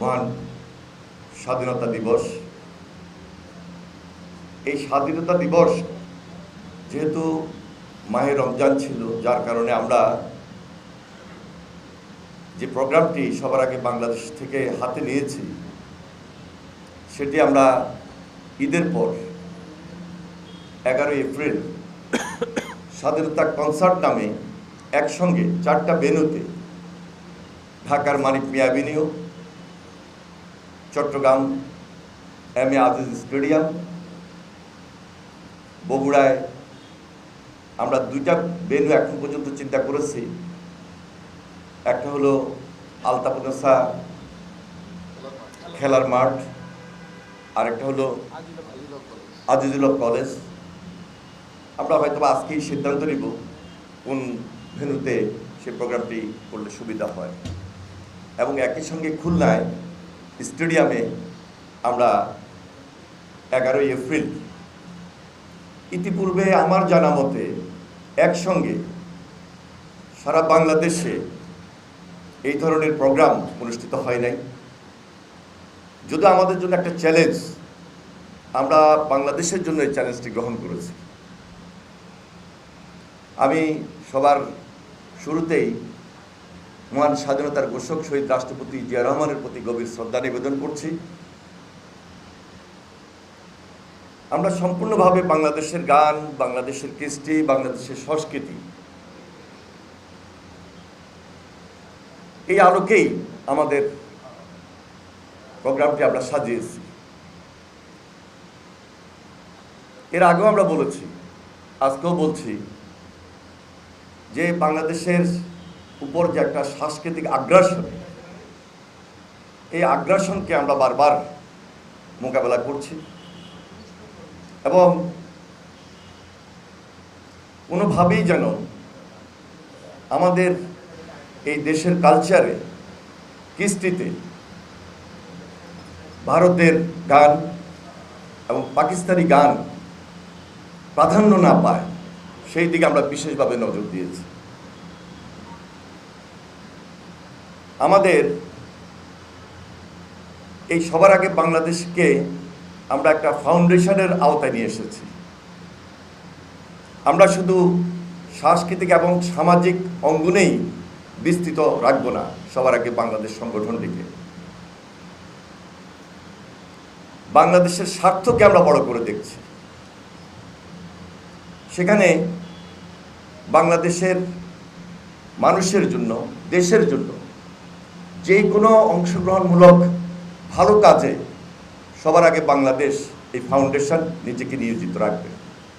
মহান স্বাধীনতা দিবস। এই স্বাধীনতা দিবস যেহেতু মাহে রমজান ছিল, যার কারণে আমরা যে প্রোগ্রামটি সবার আগে বাংলাদেশ থেকে হাতে নিয়েছি, সেটি আমরা ঈদের পর এগারোই এপ্রিল স্বাধীনতা কনসার্ট নামে একসঙ্গে চারটা বেনুতে ঢাকার Manik Mia avenue Chattogram M A Aziz stadium. বগুড়ায় আমরা দুইটা বেনু এখন পর্যন্ত চিন্তা করেছি। একটা হলো আলতাপনেসা খেলার মাঠ, আরেকটা হলো আজিজুল কলেজ। আমরা হয়তো আজকেই সিদ্ধান্ত নিব কোন ভেন্যুতে সে প্রোগ্রামটি করলে সুবিধা হয়। এবং একই সঙ্গে খুলনায় স্টেডিয়ামে আমরা এগারোই এপ্রিল ইতিপূর্বে আমার জানা মতে একসঙ্গে সারা বাংলাদেশে এই ধরনের প্রোগ্রাম অনুষ্ঠিত হয় নাই। যদি আমাদের জন্য একটা চ্যালেঞ্জ আমরা বাংলাদেশের জন্য এই চ্যালেঞ্জটি গ্রহণ করেছি। আমি সবার শুরুতেই মহান স্বাধীনতার ঘোষক শহীদ রাষ্ট্রপতি জিয়া রহমানের প্রতি গভীর শ্রদ্ধা নিবেদন করছি। আমরা সম্পূর্ণভাবে বাংলাদেশের গান, বাংলাদেশের কৃষ্টি, বাংলাদেশের সংস্কৃতি এই আলোকেই আমাদের প্রোগ্রামটি আমরা সাজিয়েছি। এর আগেও আমরা বলেছি, আজকেও বলছি যে বাংলাদেশের উপর যে একটা সাংস্কৃতিক আগ্রাসন, এই আগ্রাসনকে আমরা বারবার মোকাবেলা করছি এবং কোনোভাবেই যেন আমাদের এই দেশের কালচারে কৃষ্টিতে ভারতের গান এবং পাকিস্তানি গান প্রাধান্য না পায়, সেই দিকে আমরা বিশেষভাবে নজর দিয়েছি। আমাদের এই সবার আগে বাংলাদেশকে আমরা একটা ফাউন্ডেশনের আওতায় নিয়ে এসেছি। আমরা শুধু সাংস্কৃতিক এবং সামাজিক অঙ্গনেই বিস্তৃত রাখব না সবার আগে বাংলাদেশ সংগঠনটিকে। বাংলাদেশের স্বার্থকে আমরা বড় করে দেখছি। সেখানে বাংলাদেশের মানুষের জন্য, দেশের জন্য যে কোনো অংশগ্রহণমূলক ভালো কাজে সবার আগে বাংলাদেশ এই ফাউন্ডেশন নিজেকে নিয়োজিত রাখবে।